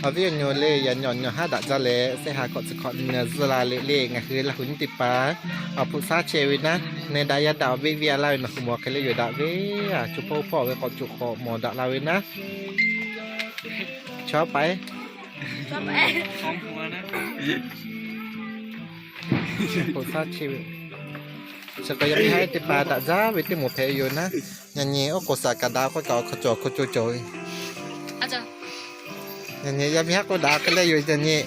เอาเวียนโยเล่ยันหย่อนหย่อห้าดัดจะเละเสหากอดสกอตเนื้อสลาเล่ๆไงคือละหุนติปาเอาผู้ซาเชวินะในดายาดาวเวียลาวินะคือหมอเคลอยู่ดาเวียจุพ่อพ่อเวกอจุคอหมอดาลาวินะชอบไปชอบไปของหัวนะผู้ซาเชวิน ฉันก็ยังไม่ให้ติปาตะจ้าวิธีหมูเพยอยู่นะยังเงี้ยโอ้กษากระดาก็เก่าขจอกขจูจอยอาจารย์ยังเงี้ยยังไม่ให้กดาวก็เลยอยู่ยังเงี้ย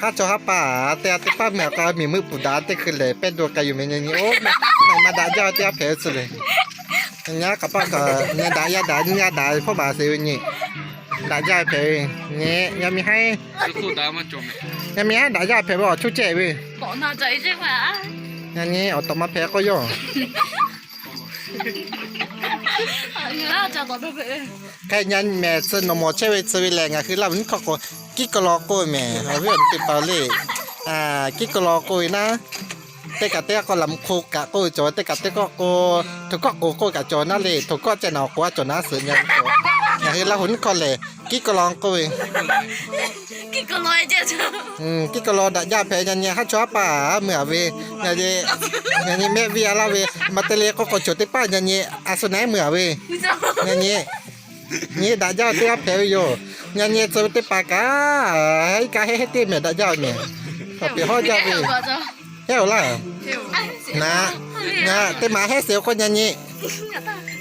ถ้าจะฮับป่าแต่ติป้าแมวก็มีมือปูดาติขึ้นเลยเป็นตัวกันอยู่ในงี้โอ้มาดาจ้าเตียเพยสเลยเนี่กับป้าก็เนี่ยด่ายาด่าเนี่ยดาพ่อบาสิวนี่ดาจ้าเพยเนี่ยยังมีให้ยังมีให้ดาจ้าเพยบอกชุดเจ๋วิบอกน่าใจใช่ไหม ยันนี้เอาตัวมาเพก็ย่อเนื้อจะต่อไปแค่ยันแม่สนมอเชวิสวิแรงอะคือเรามันก็ก็กิกลอโก้แม่เอาเรื่องติดเปาเลยอ่ากิกลอโก้นะแต่กะเตะก็ลำคูกะกูโจแต่กะเตะก็กูถูกก็กูกูกะโจนั่นเลยถูกก็จะหนอกว่าโจน่าสือยังโจอย่างที่เราหุ่นคนเลย กิ๊กก็ลองกุยกิ๊กก็ลอยเจ้าจอืมกิ๊กก็ลอดะยาแพยันเนี่ยข้าชอบป่าเหมือเวเนี่ยเยเนี่ยแม่เวียลาเวมาเตเลก็กดจุดที่ป้าเนี่ยเยอาสนัยเหมือเวเนี่ยเยนี่ดะยาเตี้ยแพยโยเนี่ยเยจะไปปากาให้กาให้เตี้ยเมียดจ้าเนี่ยปบเปียห่เจ้าเวเฮ้ยละนะนะเตี้ยมาให้เสียวคนเนี่ยเย